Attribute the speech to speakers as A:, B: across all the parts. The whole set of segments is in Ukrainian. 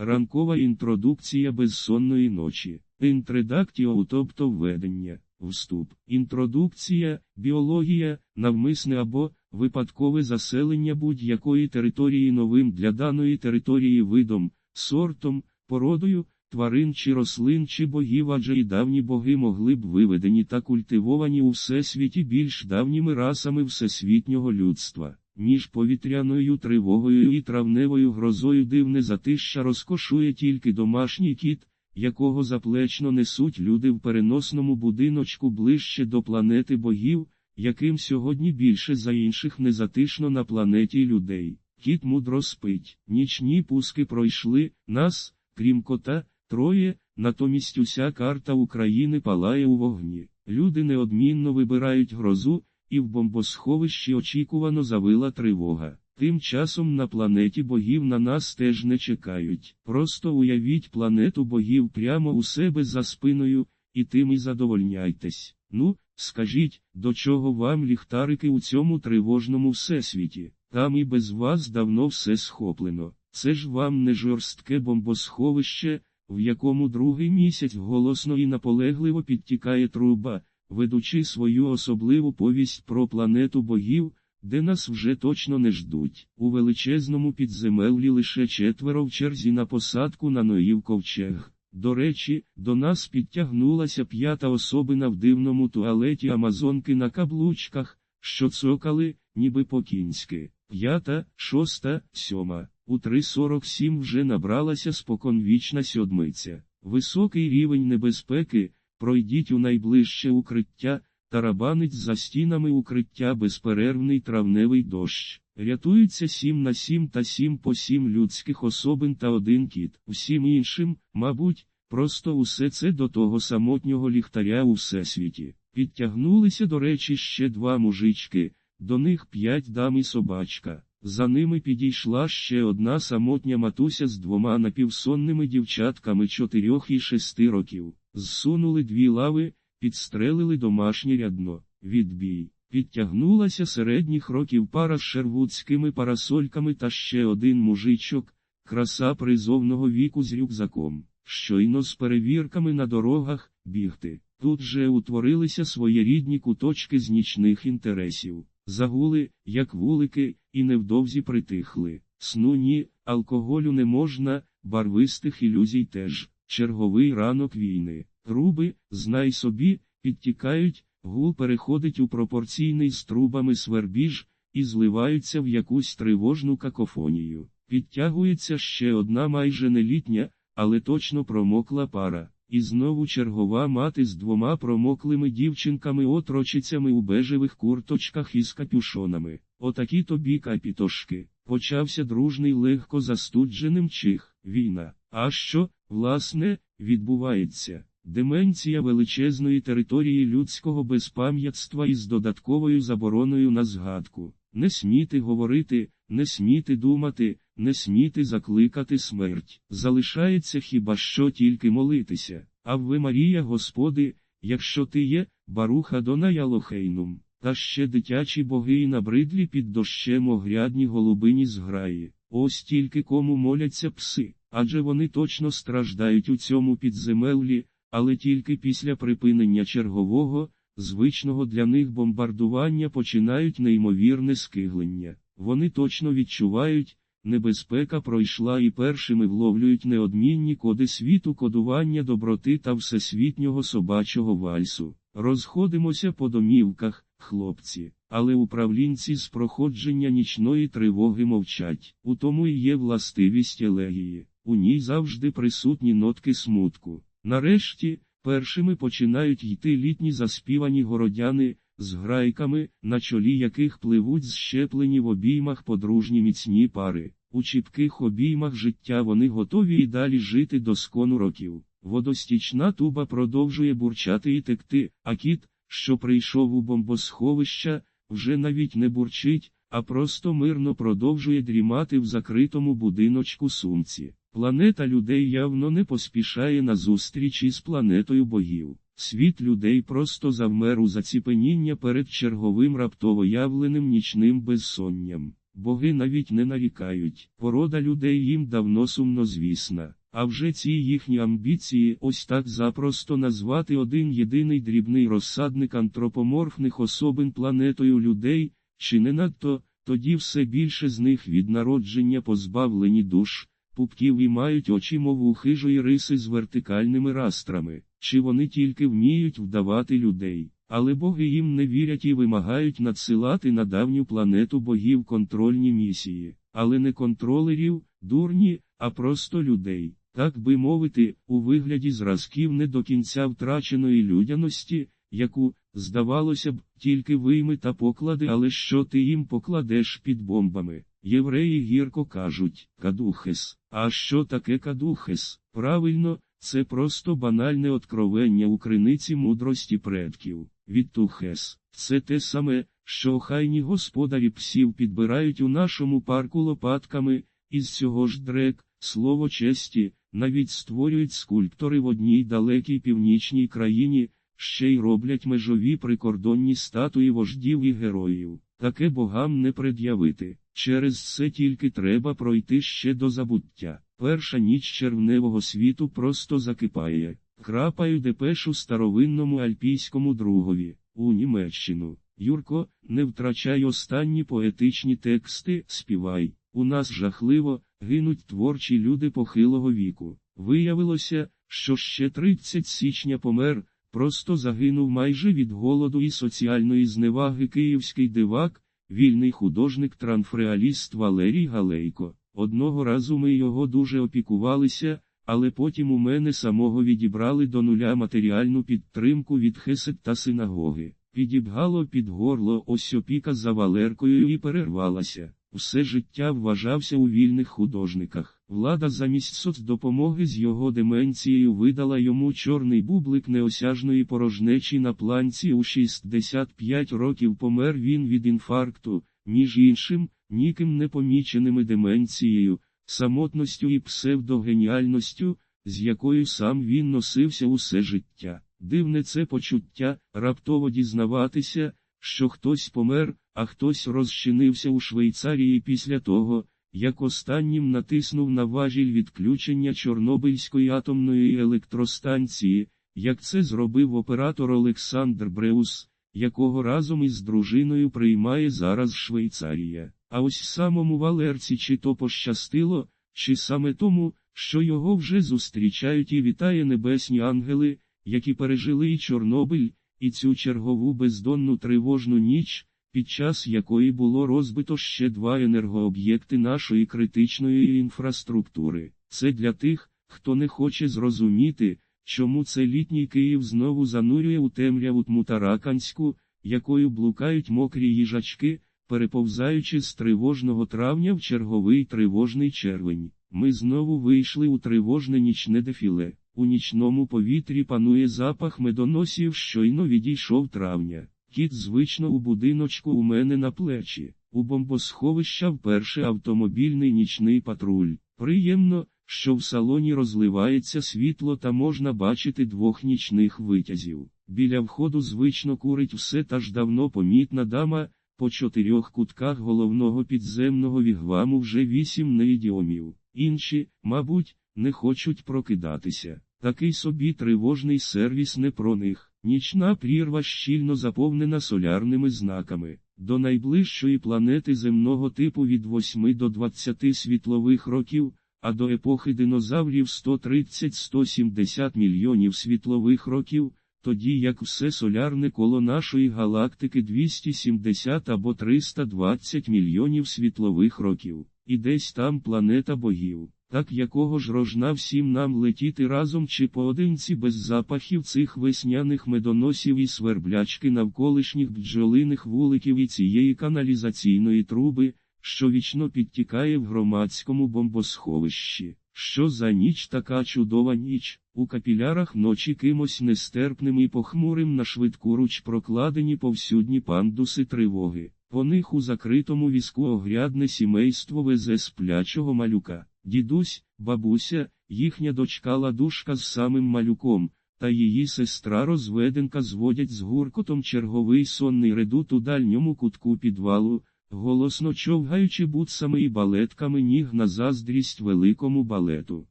A: Ранкова інтродукція безсонної ночі. Інтредактіо, тобто введення, вступ. Інтродукція, біологія, навмисне або випадкове заселення будь-якої території новим для даної території видом, сортом, породою, тварин чи рослин чи богів, адже і давні боги могли б виведені та культивовані у всесвіті більш давніми расами всесвітнього людства, ніж повітряною тривогою і травневою грозою дивне затища розкошує тільки домашній кіт, якого заплечно несуть люди в переносному будиночку ближче до планети богів, яким сьогодні більше за інших незатишно на планеті людей. Кіт мудро спить, нічні пуски пройшли, нас, крім кота, троє, натомість уся карта України палає у вогні. Люди неодмінно вибирають грозу, і в бомбосховищі очікувано завила тривога. Тим часом на планеті богів на нас теж не чекають. Просто уявіть планету богів прямо у себе за спиною, і тим і задовольняйтесь. Ну, скажіть, до чого вам ліхтарики у цьому тривожному всесвіті? Там і без вас давно все схоплено. Це ж вам не жорстке бомбосховище, в якому другий місяць голосно і наполегливо підтікає труба, ведучи свою особливу повість про планету богів, де нас вже точно не ждуть. У величезному підземеллі лише четверо в черзі на посадку на Ноїв ковчег. До речі, до нас підтягнулася п'ята особина в дивному туалеті Амазонки на каблучках, що цокали, ніби по-кінськи. П'ята, шоста, сьома. У 3.47 вже набралася споконвічна сьодмиця. Високий рівень небезпеки, пройдіть у найближче укриття, тарабанить за стінами укриття безперервний травневий дощ. Рятуються 7 на 7 та 7 по 7 людських особин та один кіт. Усім іншим, мабуть, просто усе це до того самотнього ліхтаря у всесвіті. Підтягнулися, до речі, ще два мужички, до них п'ять дам і собачка. За ними підійшла ще одна самотня матуся з двома напівсонними дівчатками чотирьох і шести років. Зсунули дві лави, підстрелили домашнє рядно. Відбій. Підтягнулася середніх років пара з шервудськими парасольками та ще один мужичок, краса призовного віку з рюкзаком. Щойно з перевірками на дорогах бігти. Тут же утворилися своєрідні куточки з нічних інтересів. Загули, як вулики, і невдовзі притихли. Сну ні, алкоголю не можна, барвистих ілюзій теж. Черговий ранок війни. Труби, знай собі, підтікають, гул переходить у пропорційний з трубами свербіж, і зливаються в якусь тривожну какофонію. Підтягується ще одна майже нелітня, але точно промокла пара. І знову чергова мати з двома промоклими дівчинками-отрочицями у бежевих курточках із капюшонами. Отакі тобі капітошки. Почався дружний легко застудженим чих. Війна. А що, власне, відбувається? Деменція величезної території людського безпам'ятства із додатковою забороною на згадку. Не сміти говорити, не сміти думати, не сміти закликати смерть. Залишається хіба що тільки молитися. Авве Марія Господи, якщо ти є, баруха Донай Алохейнум, та ще дитячі боги і набридлі під дощем огрядні голубині зграї. Ось тільки кому моляться пси, адже вони точно страждають у цьому підземеллі, але тільки після припинення чергового, звичного для них бомбардування починають неймовірне скиглення. Вони точно відчувають, небезпека пройшла і першими вловлюють неодмінні коди світу кодування доброти та всесвітнього собачого вальсу. Розходимося по домівках, хлопці, але управлінці з проходження нічної тривоги мовчать. У тому і є властивість елегії, у ній завжди присутні нотки смутку. Нарешті, першими починають йти літні заспівані городяни, з грайками, на чолі яких пливуть зщеплені в обіймах подружні міцні пари. У чіпких обіймах життя вони готові і далі жити до скону років. Водостічна туба продовжує бурчати і текти, а кіт, що прийшов у бомбосховища, вже навіть не бурчить, а просто мирно продовжує дрімати в закритому будиночку сумці. Планета людей явно не поспішає на зустріч із планетою богів. Світ людей просто завмер у заціпеніння перед черговим раптово явленим нічним безсонням. боги навіть не нарікають. Порода людей їм давно сумнозвісна. А вже ці їхні амбіції ось так запросто назвати один єдиний дрібний розсадник антропоморфних особин планетою людей, чи не надто, тоді все більше з них від народження позбавлені душ, пупків і мають очі мов у хижої риси з вертикальними растрами, чи вони тільки вміють вдавати людей. Але боги їм не вірять і вимагають надсилати на давню планету богів контрольні місії, але не контролерів, дурні, а просто людей, так би мовити, у вигляді зразків не до кінця втраченої людяності, яку, здавалося б, тільки вийми та поклади, але що ти їм покладеш під бомбами. Євреї гірко кажуть кадухес. А що таке кадухес? Правильно, це просто банальне откровення у криниці мудрості предків. Відтухес. Це те саме, що охайні господарі псів підбирають у нашому парку лопатками, із цього ж дрек, слово честі, навіть створюють скульптори в одній далекій північній країні, ще й роблять межові прикордонні статуї вождів і героїв. Таке богам не пред'явити. Через це тільки треба пройти ще до забуття. Перша ніч червневого світу просто закипає. Крапаю депешу старовинному альпійському другові, у Німеччину. Юрко, не втрачай останні поетичні тексти, співай. У нас жахливо, гинуть творчі люди похилого віку. Виявилося, що ще 30 січня помер, просто загинув майже від голоду і соціальної зневаги київський дивак, вільний художник-транфреаліст Валерій Галейко. Одного разу ми його дуже опікувалися, але потім у мене самого відібрали до нуля матеріальну підтримку від хесет та синагоги. Підібгало під горло ось опіка за Валеркою і перервалася. Усе життя вважався у вільних художниках. Влада замість соцдопомоги з його деменцією видала йому чорний бублик неосяжної порожнечі на планці у 65 років помер він від інфаркту, між іншим, ніким не поміченими деменцією, самотністю і псевдогеніальністю, з якою сам він носився усе життя. Дивне це почуття, раптово дізнаватися, що хтось помер, а хтось розчинився у Швейцарії після того, як останнім натиснув на важіль відключення Чорнобильської атомної електростанції, як це зробив оператор Олександр Бреус, якого разом із дружиною приймає зараз Швейцарія. А ось самому Валерці чи то пощастило, чи саме тому, що його вже зустрічають і вітає небесні ангели, які пережили і Чорнобиль, і цю чергову бездонну тривожну ніч, під час якої було розбито ще два енергооб'єкти нашої критичної інфраструктури. Це для тих, хто не хоче зрозуміти, чому це літній Київ знову занурює у темряву тму тараканську, якою блукають мокрі їжачки, переповзаючи з тривожного травня в черговий тривожний червень. Ми знову вийшли у тривожне нічне дефіле. У нічному повітрі панує запах медоносів, щойно відійшов травня. Кіт звично у будиночку у мене на плечі. У бомбосховища вперше автомобільний нічний патруль. Приємно, що в салоні розливається світло та можна бачити двох нічних витязів. Біля входу звично курить все та ж давно помітна дама, по чотирьох кутках головного підземного вігваму вже вісім неідіомів. Інші, мабуть, не хочуть прокидатися. Такий собі тривожний сервіс не про них. Нічна прірва щільно заповнена солярними знаками. До найближчої планети земного типу від 8 до 20 світлових років, а до епохи динозаврів 130-170 мільйонів світлових років, тоді як все солярне коло нашої галактики 270 або 320 мільйонів світлових років, і десь там планета богів. Так якого ж рожна всім нам летіти разом чи поодинці без запахів цих весняних медоносів і сверблячки навколишніх бджолиних вуликів і цієї каналізаційної труби, що вічно підтікає в громадському бомбосховищі. Що за ніч така чудова ніч, у капілярах ночі кимось нестерпним і похмурим на швидку руч прокладені повсюдні пандуси тривоги. По них у закритому візку огрядне сімейство везе сплячого малюка. Дідусь, бабуся, їхня дочка ладушка з самим малюком, та її сестра розведенка зводять з гуркотом черговий сонний редут у дальньому кутку підвалу, голосно човгаючи бутсами і балетками ніг на заздрість великому балету.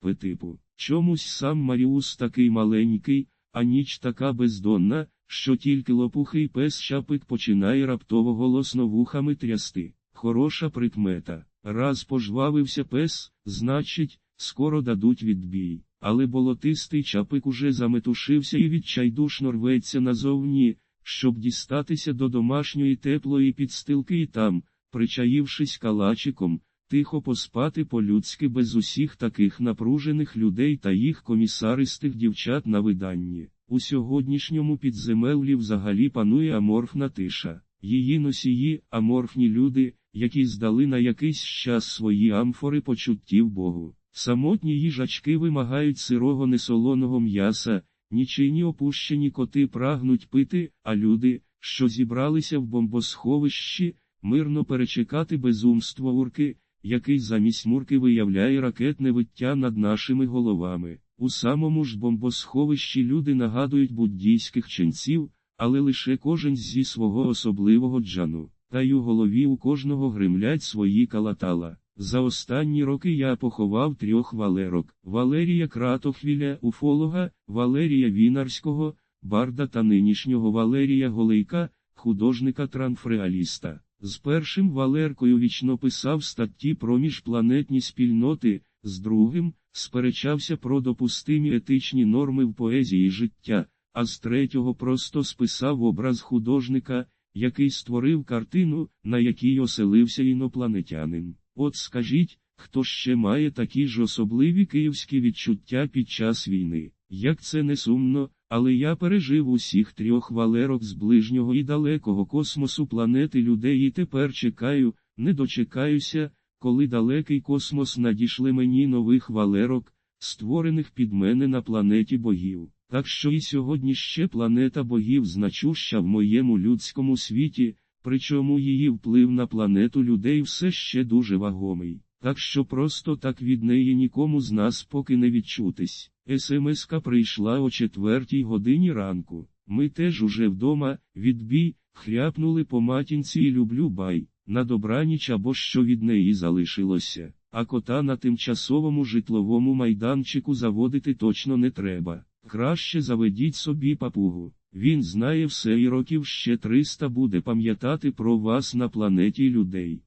A: Петипу, чомусь сам Маріус такий маленький, а ніч така бездонна, що тільки лопухий пес шапик починає раптово голосно вухами трясти. Хороша прикмета. Раз пожвавився пес, значить, скоро дадуть відбій. Але болотистий чапик уже заметушився і відчайдушно рветься назовні, щоб дістатися до домашньої теплої підстилки і там, причаївшись калачиком, тихо поспати по-людськи без усіх таких напружених людей та їх комісаристих дівчат на виданні. У сьогоднішньому підземеллі взагалі панує аморфна тиша. Її носії, аморфні люди, які здали на якийсь час свої амфори почуттів Богу. Самотні їжачки вимагають сирого несолоного м'яса, нічийні опущені коти прагнуть пити, а люди, що зібралися в бомбосховищі, мирно перечекати безумство урки, який замість мурки виявляє ракетне виття над нашими головами. У самому ж бомбосховищі люди нагадують буддійських ченців, але лише кожен зі свого особливого джану, та й у голові у кожного гримлять свої калатала. За останні роки я поховав трьох валерок: Валерія Кратохвіля, уфолога, Валерія Вінарського, барда та нинішнього Валерія Голейка, художника транфреаліста. З першим Валеркою вічно писав статті про міжпланетні спільноти, з другим сперечався про допустимі етичні норми в поезії життя, а з третього просто списав образ художника, який створив картину, на якій оселився інопланетянин. От скажіть, хто ще має такі ж особливі київські відчуття під час війни? Як це не сумно, але я пережив усіх трьох валерок з ближнього і далекого космосу планети людей і тепер чекаю, не дочекаюся, коли далекий космос надішле мені нових валерок, створених під мене на планеті богів. Так що і сьогодні ще планета богів значуща в моєму людському світі, причому її вплив на планету людей все ще дуже вагомий. Так що просто так від неї нікому з нас поки не відчутись. СМСка прийшла о четвертій годині ранку. Ми теж уже вдома, відбій, хряпнули по матінці і люблю бай, на добраніч або що від неї залишилося, а кота на тимчасовому житловому майданчику заводити точно не треба. Краще заведіть собі папугу. Він знає все і років ще 300 буде пам'ятати про вас на планеті людей.